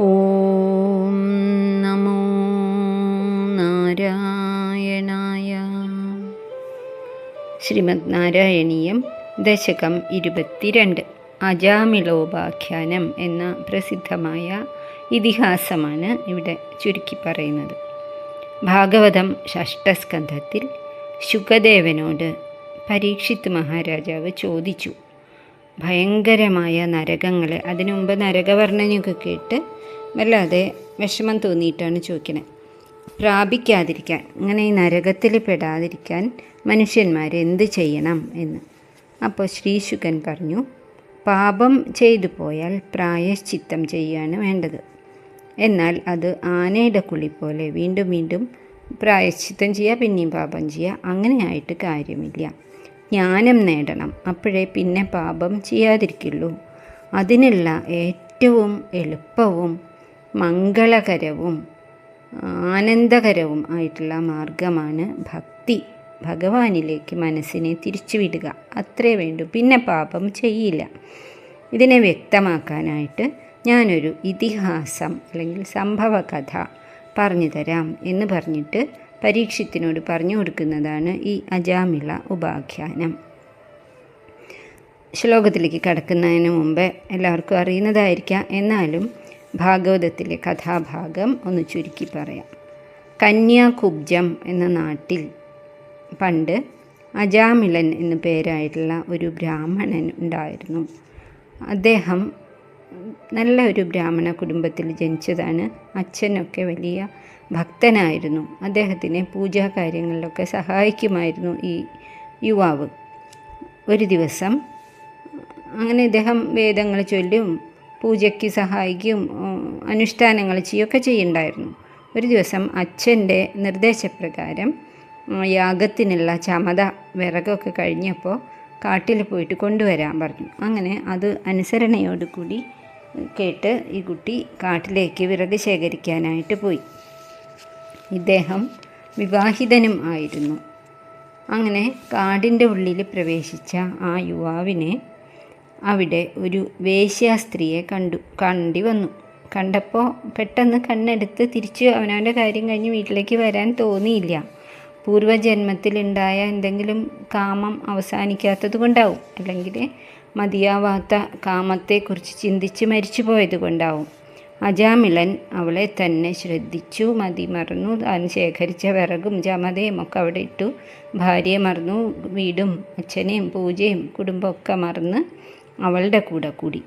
ഓം നമോ നാരായണായ. ശ്രീമദ് നാരായണീയം ദശകം ഇരുപത്തിരണ്ട്. അജാമിളോപാഖ്യാനം എന്ന പ്രസിദ്ധമായ ഇതിഹാസമാണ് ഇവിടെ ചുരുക്കി പറയുന്നത്. ഭാഗവതം ഷഷ്ടസ്കന്ധത്തിൽ ശുഖദേവനോട് പരീക്ഷിത് മഹാരാജാവ് ചോദിച്ചു ഭയങ്കരമായ നരകങ്ങൾ അതിനു മുമ്പ് നരകവർണനൊക്കെ കേട്ട് വല്ലാതെ വിഷമം തോന്നിയിട്ടാണ് ചോദിക്കുന്നത് പ്രാപിക്കാതിരിക്കാൻ ഇങ്ങനെ ഈ നരകത്തിൽ പെടാതിരിക്കാൻ മനുഷ്യന്മാർ എന്ത് ചെയ്യണം എന്ന്. അപ്പോൾ ശ്രീശുഖൻ പറഞ്ഞു പാപം ചെയ്തു പോയാൽ പ്രായശ്ചിത്തം ചെയ്യുകയാണ് വേണ്ടത്. എന്നാൽ അത് ആനയുടെ കുളി പോലെ വീണ്ടും വീണ്ടും പ്രായശ്ചിത്തം ചെയ്യുക പിന്നെയും പാപം ചെയ്യുക അങ്ങനെയായിട്ട് കാര്യമില്ല. ജ്ഞാനം നേടണം. അപ്പോഴേ പിന്നെ പാപം ചെയ്യാതിരിക്കുള്ളൂ. അതിനുള്ള ഏറ്റവും എളുപ്പവും മംഗളകരവും ആനന്ദകരവും ആയിട്ടുള്ള മാർഗമാണ് ഭക്തി. ഭഗവാനിലേക്ക് മനസ്സിനെ തിരിച്ചുവിടുക അത്രേ വേണ്ടൂ. പിന്നെ പാപം ചെയ്യില്ല. ഇതിനെ വ്യക്തമാക്കാനായിട്ട് ഞാനൊരു ഇതിഹാസം അല്ലെങ്കിൽ സംഭവകഥ പറഞ്ഞു തരാം എന്ന് പറഞ്ഞിട്ട് പരീക്ഷത്തിനോട് പറഞ്ഞു കൊടുക്കുന്നതാണ് ഈ അജാമിള ഉപാഖ്യാനം. ശ്ലോകത്തിലേക്ക് കടക്കുന്നതിന് മുമ്പേ എല്ലാവർക്കും അറിയുന്നതായിരിക്കാം. എന്നാലും ഭാഗവതത്തിലെ കഥാഭാഗം ഒന്ന് ചുരുക്കി പറയാം. കന്യാകുബ്ജം എന്ന നാട്ടിൽ പണ്ട് അജാമിളൻ എന്നു പേരായിട്ടുള്ള ഒരു ബ്രാഹ്മണൻ ഉണ്ടായിരുന്നു. അദ്ദേഹം നല്ല ഒരു ബ്രാഹ്മണ കുടുംബത്തിൽ ജനിച്ചതാണ്. അച്ഛനൊക്കെ വലിയ ഭക്തനായിരുന്നു. അദ്ദേഹത്തിനെ പൂജാ കാര്യങ്ങളിലൊക്കെ സഹായിക്കുമായിരുന്നു ഈ യുവാവ്. ഒരു ദിവസം അങ്ങനെ ഇദ്ദേഹം വേദങ്ങൾ ചൊല്ലും പൂജയ്ക്ക് സഹായിക്കും അനുഷ്ഠാനങ്ങൾ ചെയ്യുകയൊക്കെ ചെയ്യുന്നുണ്ടായിരുന്നു. ഒരു ദിവസം അച്ഛന്റെ നിർദ്ദേശപ്രകാരം യാഗത്തിനുള്ള ചമത വിറകൊക്കെ കഴിഞ്ഞപ്പോൾ കാട്ടിൽ പോയിട്ട് കൊണ്ടുവരാൻ പറഞ്ഞു. അങ്ങനെ അത് അനുസരണയോടുകൂടി കേട്ട് ഈ കുട്ടി കാട്ടിലേക്ക് വിറക് ശേഖരിക്കാനായിട്ട് പോയി. ഇദ്ദേഹം വിവാഹിതനും ആയിരുന്നു. അങ്ങനെ കാടിന്റെ ഉള്ളിൽ പ്രവേശിച്ച ആ യുവാവിനെ അവിടെ ഒരു വേശ്യാസ്ത്രീയെ കണ്ടു കണ്ടി വന്നു. കണ്ടപ്പോൾ പെട്ടെന്ന് കണ്ണെടുത്ത് തിരിച്ച് അവനവന്റെ കാര്യം കഴിഞ്ഞ് വീട്ടിലേക്ക് വരാൻ തോന്നിയില്ല. പൂർവജന്മത്തിലുണ്ടായ എന്തെങ്കിലും കാമം അവസാനിക്കാത്തത് കൊണ്ടാവും അല്ലെങ്കിൽ മതിയാവാത്ത കാമത്തെക്കുറിച്ച് ചിന്തിച്ച് മരിച്ചു പോയത് കൊണ്ടാവും അജാമിളൻ അവളെ തന്നെ ശ്രദ്ധിച്ചു മതി മറന്നു താൻ ശേഖരിച്ച വിറകും ജമതയും ഒക്കെ അവിടെ ഇട്ടു. ഭാര്യയെ മറന്നു വീടും അച്ഛനെയും പൂജയും കുടുംബമൊക്കെ മറന്ന് അവളുടെ കൂടെ കൂടി.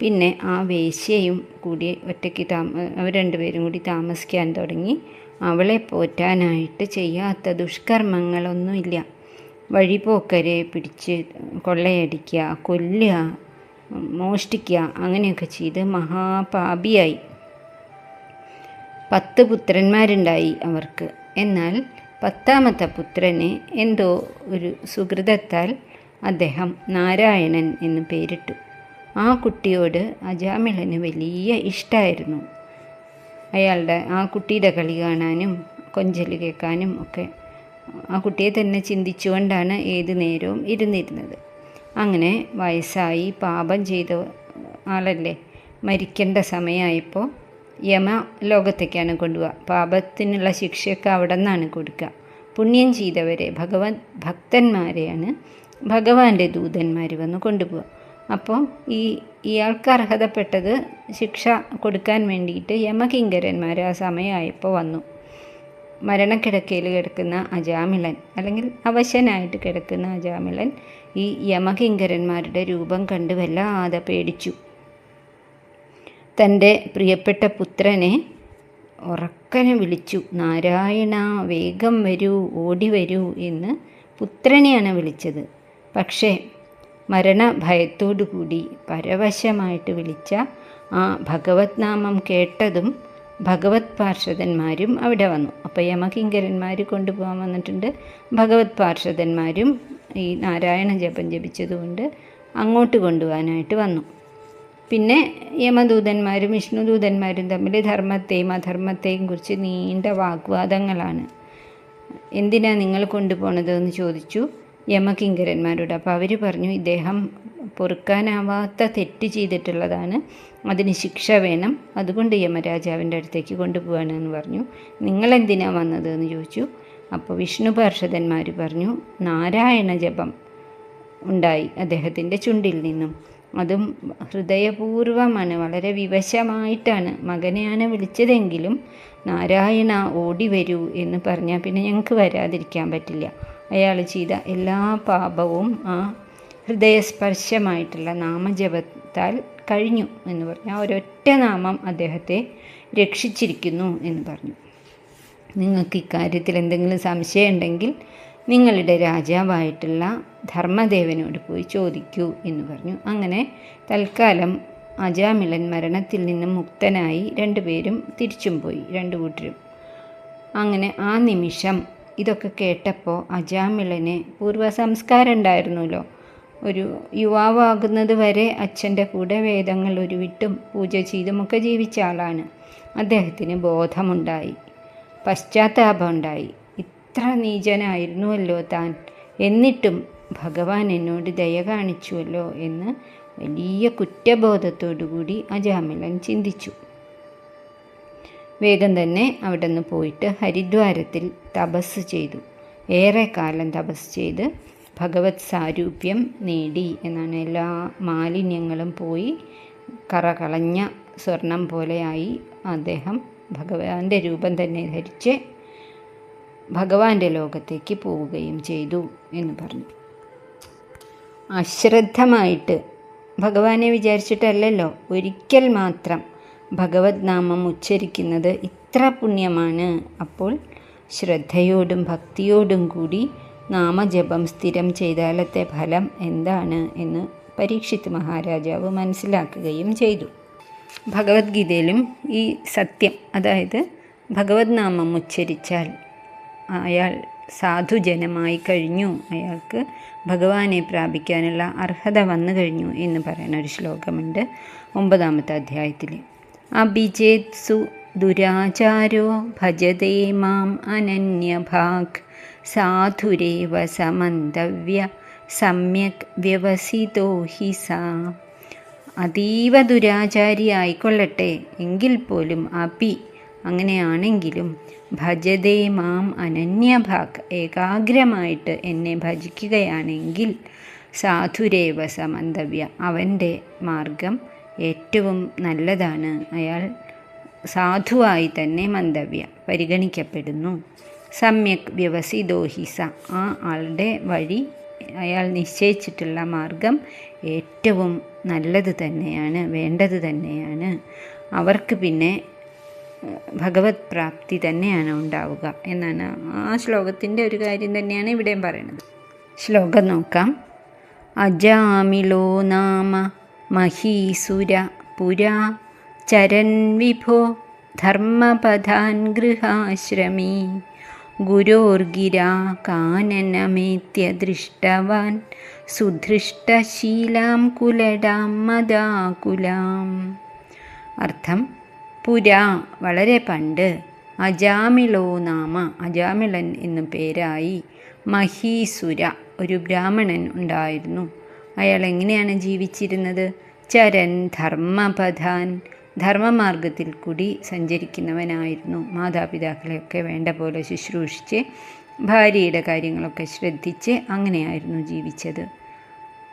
പിന്നെ ആ വേശ്യയും കൂടി ഒറ്റയ്ക്ക് താമ അവർ രണ്ടുപേരും കൂടി താമസിക്കാൻ തുടങ്ങി. അവളെ പോറ്റാനായിട്ട് ചെയ്യാത്ത ദുഷ്കർമ്മങ്ങളൊന്നുമില്ല. വഴിപോക്കരെ പിടിച്ച് കൊള്ളയടിക്കുക കൊല്ലുക മോഷ്ടിക്കുക അങ്ങനെയൊക്കെ ചെയ്ത് മഹാപാപിയായി. പത്ത് പുത്രന്മാരുണ്ടായി അവർക്ക്. എന്നാൽ പത്താമത്തെ പുത്രനെ എന്തോ ഒരു സുഹൃതത്താൽ അദ്ദേഹം നാരായണൻ എന്ന് പേരിട്ടു. ആ കുട്ടിയോട് അജാമിളന് വലിയ ഇഷ്ടമായിരുന്നു അയാളുടെ ആ കുട്ടിയുടെ കളി കാണാനും കൊഞ്ചൽ കേൾക്കാനും ഒക്കെ ആ കുട്ടിയെ തന്നെ ചിന്തിച്ചുകൊണ്ടാണ് ഏത് നേരവും ഇരുന്നിരുന്നത്. അങ്ങനെ വയസ്സായി പാപം ചെയ്ത ആളല്ലേ? മരിക്കേണ്ട സമയമായപ്പോൾ യമ ലോകത്തേക്കാണ് കൊണ്ടുപോവുക പാപത്തിനുള്ള ശിക്ഷയൊക്കെ അവിടെ നിന്നാണ് കൊടുക്കുക പുണ്യം ചെയ്തവരെ ഭഗവാൻ ഭക്തന്മാരെയാണ് ഭഗവാന്റെ ദൂതന്മാർ വന്ന് കൊണ്ടുപോവുക. അപ്പോൾ ഈ ഇയാൾക്ക് അർഹതപ്പെട്ടത് ശിക്ഷ കൊടുക്കാൻ വേണ്ടിയിട്ട് യമകിങ്കരന്മാർ ആ സമയമായപ്പോൾ വന്നു. മരണക്കിടക്കയിൽ കിടക്കുന്ന അജാമിളൻ അല്ലെങ്കിൽ അവശനായിട്ട് കിടക്കുന്ന അജാമിളൻ ഈ യമകിങ്കരന്മാരുടെ രൂപം കണ്ട് വല്ലാതെ പേടിച്ചു. തന്റെ പ്രിയപ്പെട്ട പുത്രനെ ഉറക്കനെ വിളിച്ചു നാരായണ വേഗം വരൂ ഓടി വരൂ എന്ന് പുത്രനെയാണ് വിളിച്ചത്. പക്ഷേ മരണഭയത്തോടുകൂടി പരവശമായിട്ട് വിളിച്ച ആ ഭഗവത് നാമം കേട്ടതും ഭഗവത് പാർഷദന്മാരും അവിടെ വന്നു. അപ്പോൾ യമകിങ്കരന്മാർ കൊണ്ടുപോകാൻ വന്നിട്ടുണ്ട്. ഭഗവത് പാർഷദന്മാരും ഈ നാരായണ ജപം ജപിച്ചതുകൊണ്ട് അങ്ങോട്ട് കൊണ്ടുപോകാനായിട്ട് വന്നു. പിന്നെ യമദൂതന്മാരും വിഷ്ണുദൂതന്മാരും തമ്മിൽ ധർമ്മത്തെയും അധർമ്മത്തെയും കുറിച്ച് നീണ്ട വാഗ്വാദങ്ങളാണ്. എന്തിനാണ് നിങ്ങൾ കൊണ്ടുപോണതെന്ന് ചോദിച്ചു. യമകിങ്കരന്മാരോട്. അപ്പോൾ അവർ പറഞ്ഞു ഇദ്ദേഹം പൊറുക്കാനാവാത്ത തെറ്റ് ചെയ്തിട്ടുള്ളതാണ്. അതിന് ശിക്ഷ വേണം. അതുകൊണ്ട് യമരാജാവിന്റെ അടുത്തേക്ക് കൊണ്ടുപോകാനെന്ന് പറഞ്ഞു. നിങ്ങളെന്തിനാണ് വന്നത് എന്ന് ചോദിച്ചു. അപ്പോൾ വിഷ്ണു പാർഷദന്മാർ പറഞ്ഞു നാരായണ ജപം ഉണ്ടായി അദ്ദേഹത്തിന്റെ ചുണ്ടിൽ നിന്നും. അതും ഹൃദയപൂർവമാണ് വളരെ വിവശമായിട്ടാണ്. മകനെയാണ് വിളിച്ചതെങ്കിലും നാരായണ ഓടി വരൂ എന്ന് പറഞ്ഞാൽ പിന്നെ ഞങ്ങൾക്ക് വരാതിരിക്കാൻ പറ്റില്ല. അയാൾ ചെയ്ത എല്ലാ പാപവും ആ ഹൃദയസ്പർശമായിട്ടുള്ള നാമജപത്താൽ കഴിഞ്ഞു എന്ന് പറഞ്ഞു. ആ ഒരൊറ്റ നാമം അദ്ദേഹത്തെ രക്ഷിച്ചിരിക്കുന്നു എന്ന് പറഞ്ഞു. നിങ്ങൾക്ക് ഇക്കാര്യത്തിൽ എന്തെങ്കിലും സംശയം ഉണ്ടെങ്കിൽ നിങ്ങളുടെ രാജാവായിട്ടുള്ള ധർമ്മദേവനോട് പോയി ചോദിക്കൂ എന്ന് പറഞ്ഞു. അങ്ങനെ തൽക്കാലം അജാമിളൻ മരണത്തിൽ നിന്നും മുക്തനായി രണ്ടുപേരും തിരിച്ചും പോയി രണ്ടു കൂട്ടരും. അങ്ങനെ ആ നിമിഷം ഇതൊക്കെ കേട്ടപ്പോൾ അജാമിളന് പൂർവ സംസ്കാരം ഉണ്ടായിരുന്നല്ലോ. ഒരു യുവാവാകുന്നത് വരെ അച്ഛന്റെ കൂടെ വേദങ്ങൾ ഉരുവിട്ടും പൂജ ചെയ്തുമൊക്കെ ജീവിച്ച ആളാണ്. അദ്ദേഹത്തിന് ബോധമുണ്ടായി പശ്ചാത്താപം ഉണ്ടായി. ഇത്ര നീചനായിരുന്നുവല്ലോ താൻ. എന്നിട്ടും ഭഗവാൻ എന്നോട് ദയ കാണിച്ചുവല്ലോ എന്ന് വലിയ കുറ്റബോധത്തോടുകൂടി അജാമിളൻ ചിന്തിച്ചു. വേഗം തന്നെ അവിടെ നിന്ന് പോയിട്ട് ഹരിദ്വാരത്തിൽ തപസ് ചെയ്തു. ഏറെക്കാലം കാലം തപസ് ചെയ്ത് ഭഗവത് സാരൂപ്യം നേടി എന്നാണ് എല്ലാ മാലിന്യങ്ങളും പോയി കറകളഞ്ഞ സ്വർണം പോലെയായി അദ്ദേഹം ഭഗവാന്റെ രൂപം തന്നെ ധരിച്ച് ഭഗവാന്റെ ലോകത്തേക്ക് പോവുകയും ചെയ്തു എന്ന് പറഞ്ഞു. അശ്രദ്ധമായിട്ട് ഭഗവാനെ വിചാരിച്ചിട്ടല്ലല്ലോ ഒരിക്കൽ മാത്രം ഭഗവത് നാമം ഉച്ചരിക്കുന്നത് ഇത്ര പുണ്യമാണ്. അപ്പോൾ ശ്രദ്ധയോടും ഭക്തിയോടും കൂടി നാമജപം സ്ഥിരം ചെയ്താലത്തെ ഫലം എന്താണ് എന്ന് പരീക്ഷിത് മഹാരാജാവ് മനസ്സിലാക്കുകയും ചെയ്തു. ഭഗവത്ഗീതയിലും ഈ സത്യം അതായത് ഭഗവത് നാമം ഉച്ചരിച്ചാൽ അയാൾ സാധുജനമായി കഴിഞ്ഞു അയാൾക്ക് ഭഗവാനെ പ്രാപിക്കാനുള്ള അർഹത വന്നു കഴിഞ്ഞു എന്ന് പറയുന്ന ഒരു ശ്ലോകമുണ്ട് ഒമ്പതാമത്തെ അധ്യായത്തിൽ അഭിജേത്സു ദുരാചാരോ ഭജതേ മാം അനന്യഭാഗ് സാധുരേവ സമന്തവ്യ സമ്യക് വ്യവസിതോ ഹി സാ. അതീവ ദുരാചാരി ആയിക്കൊള്ളട്ടെ എങ്കിൽ പോലും അപി അങ്ങനെയാണെങ്കിലും ഭജതേ മാം അനന്യഭാഗ് ഏകാഗ്രമായിട്ട് എന്നെ ഭജിക്കുകയാണെങ്കിൽ സാധുരേവ സമന്തവ്യ അവന്റെ മാർഗം ഏറ്റവും നല്ലതാണ്. അയാൾ സാധുവായി തന്നെ മന്തവ്യ പരിഗണിക്കപ്പെടുന്നു. സമ്യക് വ്യവസി ദോഹിസ ആ ആളുടെ വഴി അയാൾ നിശ്ചയിച്ചിട്ടുള്ള മാർഗം ഏറ്റവും നല്ലത് തന്നെയാണ് വേണ്ടത് തന്നെയാണ്. അവർക്ക് പിന്നെ ഭഗവത് പ്രാപ്തി തന്നെയാണ് ഉണ്ടാവുക എന്നാണ് ആ ശ്ലോകത്തിന്റെ ഒരു കാര്യം തന്നെയാണ് ഇവിടെയും പറയുന്നത്. ശ്ലോകം നോക്കാം. അജാമിലോ നാമ മഹീസുര പുരാ ചരൻ വിഭോ ധർമ്മപഥാൻ ഗൃഹാശ്രമീ. ഗുരോർഗിരാ കാനനമേത്യ ദൃഷ്ടവാൻ. സുധൃഷ്ടശീലാം കുലടാം മദാകുലാം. അർത്ഥം പുരാ വളരെ പണ്ട് അജാമിളോ നാമ അജാമിളൻ എന്നു പേരായി മഹീസുര ഒരു ബ്രാഹ്മണൻ ഉണ്ടായിരുന്നു. അയാൾ എങ്ങനെയാണ് ജീവിച്ചിരുന്നത്? ചരൻ ധർമ്മപഥാൻ ധർമ്മമാർഗത്തിൽ കൂടി സഞ്ചരിക്കുന്നവനായിരുന്നു. മാതാപിതാക്കളെയൊക്കെ വേണ്ട പോലെ ശുശ്രൂഷിച്ച് ഭാര്യയുടെ കാര്യങ്ങളൊക്കെ ശ്രദ്ധിച്ച് അങ്ങനെയായിരുന്നു ജീവിച്ചത്.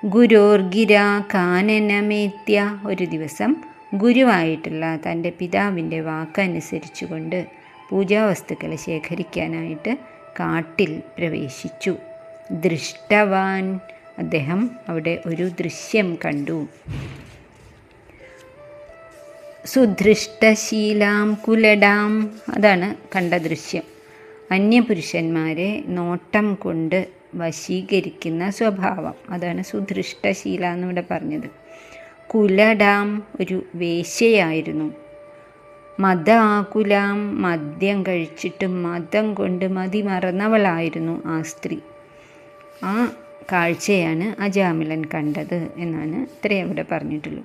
ഗുരോർഗിര കാനനമേത്യ ഒരു ദിവസം ഗുരുവായിട്ടുള്ള തന്റെ പിതാവിന്റെ വാക്കനുസരിച്ചുകൊണ്ട് പൂജാവസ്തുക്കളെ ശേഖരിക്കാനായിട്ട് കാട്ടിൽ പ്രവേശിച്ചു. ദൃഷ്ടവാൻ അദ്ദേഹം അവിടെ ഒരു ദൃശ്യം കണ്ടു. സുധൃഷ്ടശീലാം കുലടാം. അതാണ് കണ്ട ദൃശ്യം. അന്യപുരുഷന്മാരെ നോട്ടം കൊണ്ട് വശീകരിക്കുന്ന സ്വഭാവം. അതാണ് സുധൃഷ്ടശീല എന്നിവിടെ പറഞ്ഞത്. കുലടാം ഒരു വേശ്യയായിരുന്നു. മദാകുലാം മദ്യം കഴിച്ചിട്ട് മതം കൊണ്ട് മതി മറന്നവളായിരുന്നു ആ സ്ത്രീ. ആ കാഴ്ചയാണ് അജാമിലൻ കണ്ടത് എന്നാണ് ഇത്രയും അവിടെ പറഞ്ഞിട്ടുള്ളൂ.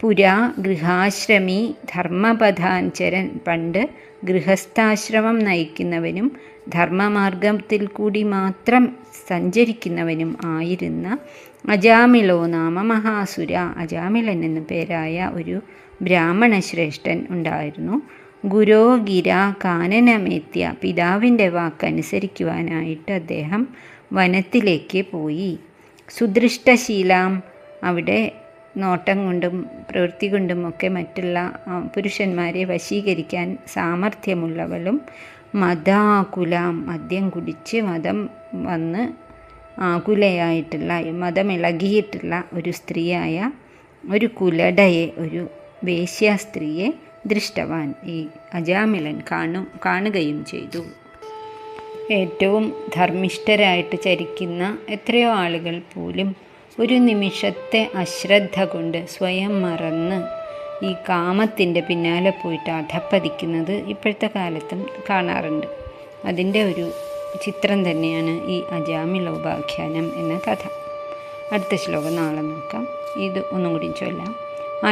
പുരാ ഗൃഹാശ്രമി ധർമ്മപഥാഞ്ചരൻ പണ്ട് ഗൃഹസ്ഥാശ്രമം നയിക്കുന്നവനും ധർമ്മമാർഗത്തിൽ കൂടി മാത്രം സഞ്ചരിക്കുന്നവനും ആയിരുന്ന അജാമിളോ നാമ മഹാസുര അജാമിളൻ എന്ന പേരായ ഒരു ബ്രാഹ്മണ ശ്രേഷ്ഠൻ ഉണ്ടായിരുന്നു. ഗുരോ ഗിര കാനനമേത്യ പിതാവിന്റെ വാക്കനുസരിക്കുവാനായിട്ട് അദ്ദേഹം വനത്തിലേക്ക് പോയി. സുദൃഷ്ടശീലാം അവിടെ നോട്ടം കൊണ്ടും പ്രവൃത്തി കൊണ്ടും ഒക്കെ മറ്റുള്ള പുരുഷന്മാരെ വശീകരിക്കാൻ സാമർഥ്യമുള്ളവളും മതാകുലാം മദ്യം കുടിച്ച് മതം വന്ന് ആകുലയായിട്ടുള്ള മതമിളകിയിട്ടുള്ള ഒരു സ്ത്രീയായ ഒരു കുലടയെ ഒരു വേശ്യ സ്ത്രീയെ ദൃഷ്ടവാൻ ഈ അജാമിളൻ കാണും കാണുകയും ചെയ്തു. ഏറ്റവും ധർമ്മിഷ്ഠരായിട്ട് ചരിക്കുന്ന എത്രയോ ആളുകൾ പോലും ഒരു നിമിഷത്തെ അശ്രദ്ധ കൊണ്ട് സ്വയം മറന്ന് ഈ കാമത്തിന്റെ പിന്നാലെ പോയിട്ട് അധപ്പതിക്കുന്നത് ഇപ്പോഴത്തെ കാലത്തും കാണാറുണ്ട്. അതിന്റെ ഒരു ചിത്രം തന്നെയാണ് ഈ അജാമിലോപാഖ്യാനം എന്ന കഥ. അടുത്ത ശ്ലോകം നാളെ നോക്കാം. ഇത് ഒന്നും കൂടി ചൊല്ലാം.